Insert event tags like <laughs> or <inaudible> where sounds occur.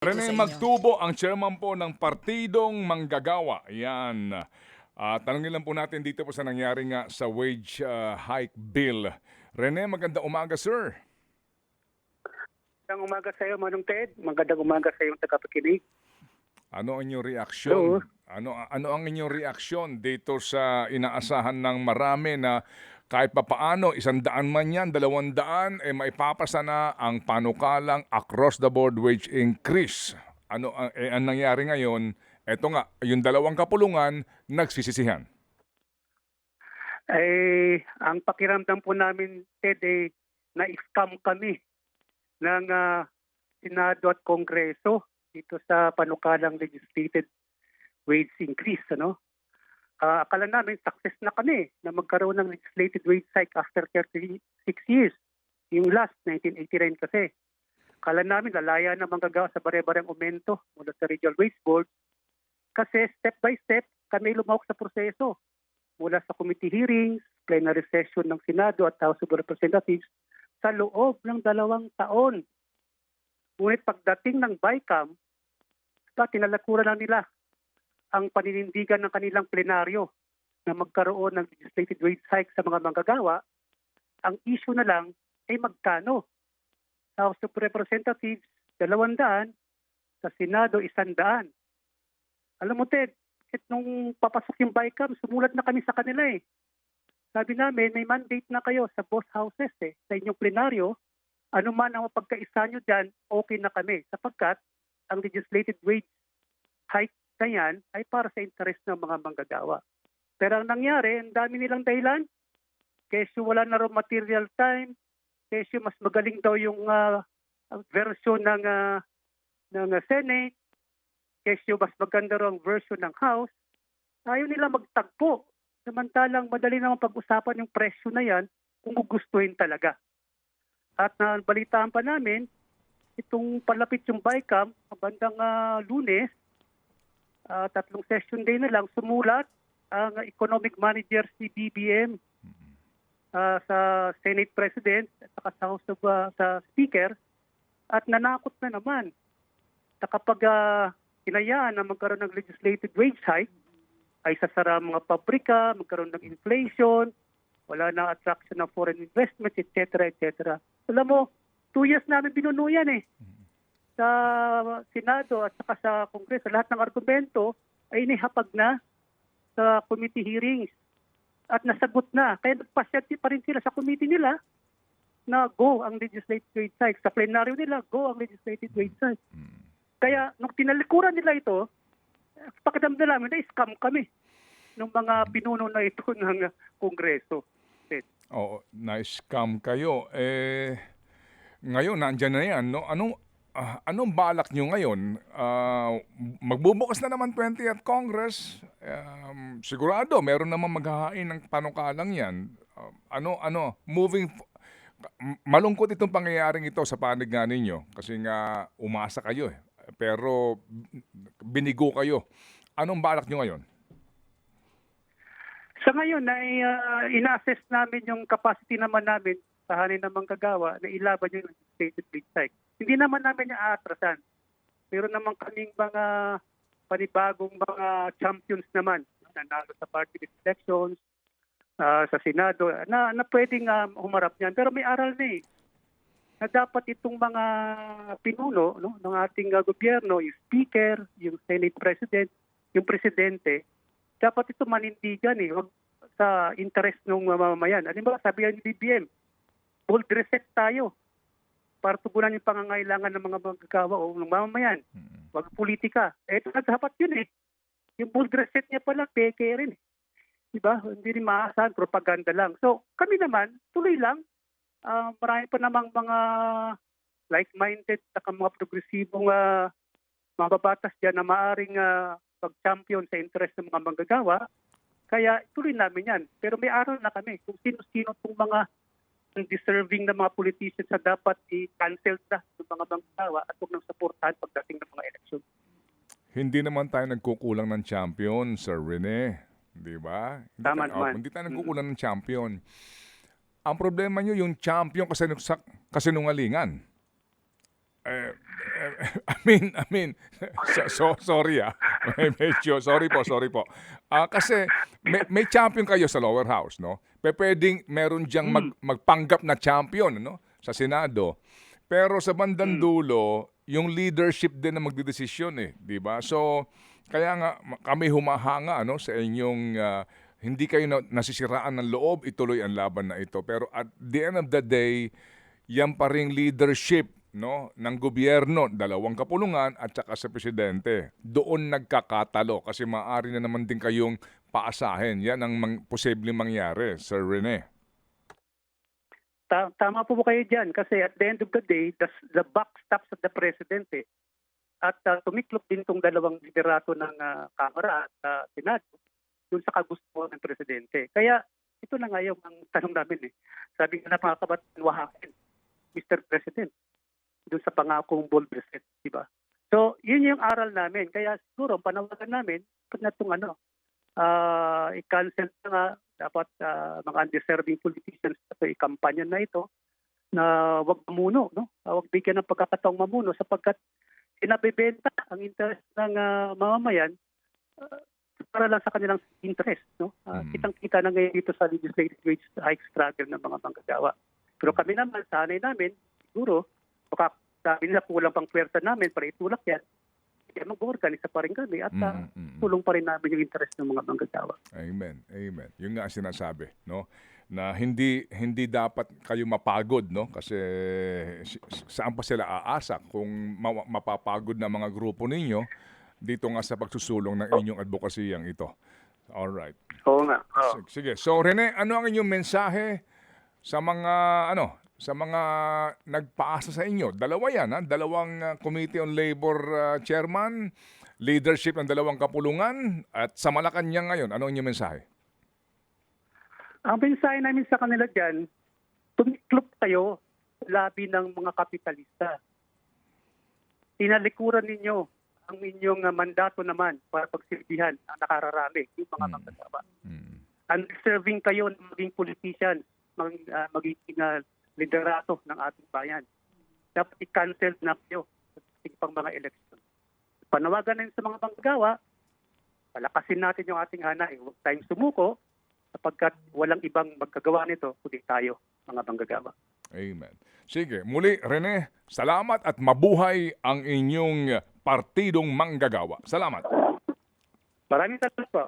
Rene. Magtubo, ang chairman po ng Partidong Manggagawa. Yan. Ah, tanongin lang po natin dito po sa nangyari nga sa wage ah, hike bill. Rene, maganda umaga, sir. Magandang umaga sa iyo, Manong Ted. Magandang umaga sa iyong tagapakinig. Ano ang inyong reaksyon? Hello. Ano ano ang inyong reaksyon dito sa inaasahan ng marami na kahit papaano, isang daan man yan, dalawang daan, eh maipapasa na ang panukalang across the board wage increase. Ano ang, eh, ang nangyari ngayon, eto nga, yung dalawang kapulungan, nagsisisihan. Eh, ang pakiramdam po namin, Ted, eh, na-scam kami ng ah, Senado at Kongreso dito sa panukalang legislated wage increase. Ano? Ah, akala namin success na kami na magkaroon ng legislated wage hike after 36 years. Yung last, 1989 kasi. Akala namin lalaya na manggagawa sa bare-bareng aumento mula sa Regional Wage Board kasi step by step kami lumahok sa proseso mula sa committee hearings, plenary session ng Senado at House of Representatives sa loob ng dalawang taon. Ngunit pagdating ng BICAM, tinalakuran na nila ang paninindigan ng kanilang plenaryo na magkaroon ng legislated wage hike sa mga manggagawa, ang issue na lang ay magkano. Sa House of Representatives, dalawang daan, sa Senado, isang daan. Alam mo, Ted, kahit nung papasok yung BICAM, sumulat na kami sa kanila eh. Sabi namin, may mandate na kayo sa both houses eh, sa inyong plenaryo. Ano man ang mapagkaisa nyo dyan, okay na kami. Sapagkat ang legislated wage hike na yan ay para sa interest ng mga manggagawa. Pero ang nangyari, ang dami nilang dahilan. Kesyo wala na raw material time. Kesyo mas magaling daw yung ah, version ng, ah, ng ah, Senate kesyo mas maganda raw ang version ng House, ayaw nila magtagpo. Samantalang madali naman pag-usapan yung presyo na yan kung gugustuhin talaga. At nabalitaan pa namin, itong palapit yung BICAM, bandang ah, lunes, ah, tatlong session day na lang, sumulat ang economic manager si BBM ah, sa Senate President at saka sa House of ah, sa Speaker at nanakot na naman na kapag ah, hinayaan na magkaroon ng legislated wage hike, ay sasara ang mga pabrika, magkaroon ng inflation, wala na attraction ng foreign investments, etc., etc. Alam mo, two years namin binuno yan eh. Sa Senado at saka sa Kongreso, lahat ng argumento ay inihapag na sa committee hearings at nasagot na. Kaya nagpasya pa rin sila sa committee nila na go ang legislative wage hike. Sa plenaryo nila, go ang legislative wage hike. Kaya nung tinalikuran nila ito, pakidamdam namin na scam kami ng mga pinuno na ito <laughs> ng Kongreso. Oo, na-scam kayo. Eh, ngayon, nandyan na yan. No? Anong, ah, anong balak nyo ngayon? Ah, magbubukas na naman 20th Congress. Um, sigurado, meron naman maghahain ng panukalang yan. Um, ano, ano, moving... Malungkot itong pangyayaring ito sa panig nga ninyo kasi nga umasa kayo eh. Pero binigo kayo. Anong balak nyo ngayon? Sa ngayon, ay uh, ina-assess namin yung capacity naman namin sa hanin ng manggagawa na ilaban yung legislative wage hike. Hindi naman namin yung aatrasan. Meron naman kaming mga panibagong mga champions naman nanalo sa party elections, ah, sa Senado, na, na pwedeng ah, humarap niyan. Pero may aral na eh na dapat itong mga pinuno no, ng ating ah, gobyerno, yung speaker, yung Senate President, yung presidente, dapat ito manindigan eh, sa interest ng mamamayan. Alam ba, sabi ni BBM, bold reset tayo para tugunan yung pangangailangan ng mga magagawa o ng mamamayan. Wag politika. Eh, ito dapat yun eh. Yung bold reset niya pala, peke rin. eh. Diba? Hindi rin maasahan, propaganda lang. So, kami naman, tuloy lang. Ah, marami pa namang mga like-minded at mga progresibong ah, mga babatas dyan na maaring ah, pag-champion sa interest ng mga manggagawa. Kaya tuloy namin yan. Pero may aral na kami kung sino-sino itong mga deserving na mga politicians na dapat i-cancel na ng mga manggagawa at huwag nang supportahan pagdating ng mga eleksyon. Hindi naman tayo nagkukulang ng champion, Sir Rene. Di ba? Hindi Tama tayo- naman. oh, hindi tayo nagkukulang ng champion. Ang problema nyo, yung champion kasi sa kasinungalingan. Eh, <laughs> I mean, I mean, so, so- sorry ah. <laughs> Medyo, sorry po, sorry po. Ah, kasi may, may champion kayo sa lower house, no? Pe pwedeng meron diyang mag, magpanggap na champion, no? Sa Senado. Pero sa bandang dulo, yung leadership din na magdidesisyon eh, di ba? So, kaya nga ma- kami humahanga ano sa inyong ah, hindi kayo na, nasisiraan ng loob, ituloy ang laban na ito. Pero at the end of the day, yan pa ring leadership no ng gobyerno, dalawang kapulungan at saka sa presidente. Doon nagkakatalo kasi maaari na naman din kayong paasahin. Yan ang mang, posibleng mangyari, Sir Rene. Ta- tama po po kayo dyan kasi at the end of the day, the, the buck stops at the president eh. At uh, tumiklop din tong dalawang liderato ng ah, Kamara at ah, Senado dun sa kagustuhan ng presidente. Kaya ito na nga yung ang tanong namin eh. Sabi nga na mga kabataan, wahakin, Mr. President, dun sa pangakong bold reset, di ba? So, yun yung aral namin. Kaya siguro, panawagan namin, pag na itong ano, ah i-cancel na nga, dapat ah, mga undeserving politicians ito, i-kampanya na ito, na wag mamuno, no? Ah, wag bigyan ng pagkakataong mamuno sapagkat pinabebenta ang interest ng ah, mamamayan ah, para lang sa kanilang interest, no? Ah, Mm. Kitang-kita na ngayon dito sa legislative wage hike struggle ng mga manggagawa. Pero kami naman, sanay namin, siguro, baka sabi nila kulang pang pwersa namin para itulak yan, kaya mag-organisa pa rin kami at ah, Mm, mm, tulong pa rin namin yung interest ng mga manggagawa. Amen. Amen. Yung nga sinasabi, no? Na hindi hindi dapat kayo mapagod, no? Kasi si- saan pa sila aasa kung ma- mapapagod na mga grupo ninyo dito nga sa pagsusulong ng inyong advokasiyang ito. All right. Oo nga. Sig- Sige. So Rene, ano ang inyong mensahe sa mga ano, sa mga nagpaasa sa inyo? Dalawa 'yan, ha? Dalawang uh, Committee on Labor uh, chairman, leadership ng dalawang kapulungan at sa Malacanang ngayon, ano ang inyong mensahe? Ang mensahe namin sa kanila dyan, tumiklop kayo labi ng mga kapitalista. Tinalikuran ninyo ang inyong ah, mandato naman para pagsilbihan ang nakararami, yung mga Mm. manggagawa. Mm. Undeserving kayo na maging politician, maging, ah, maging ah, liderato ng ating bayan. Dapat i-cancel na kayo sa ating pang mga eleksyon. Panawagan namin sa mga manggagawa, palakasin natin yung ating hanay. Huwag tayong sumuko sapagkat walang ibang magkagawa nito kundi tayo, mga manggagawa. Amen. Sige, muli Rene, salamat at mabuhay ang inyong partidong manggagawa. Salamat. Maraming salamat po.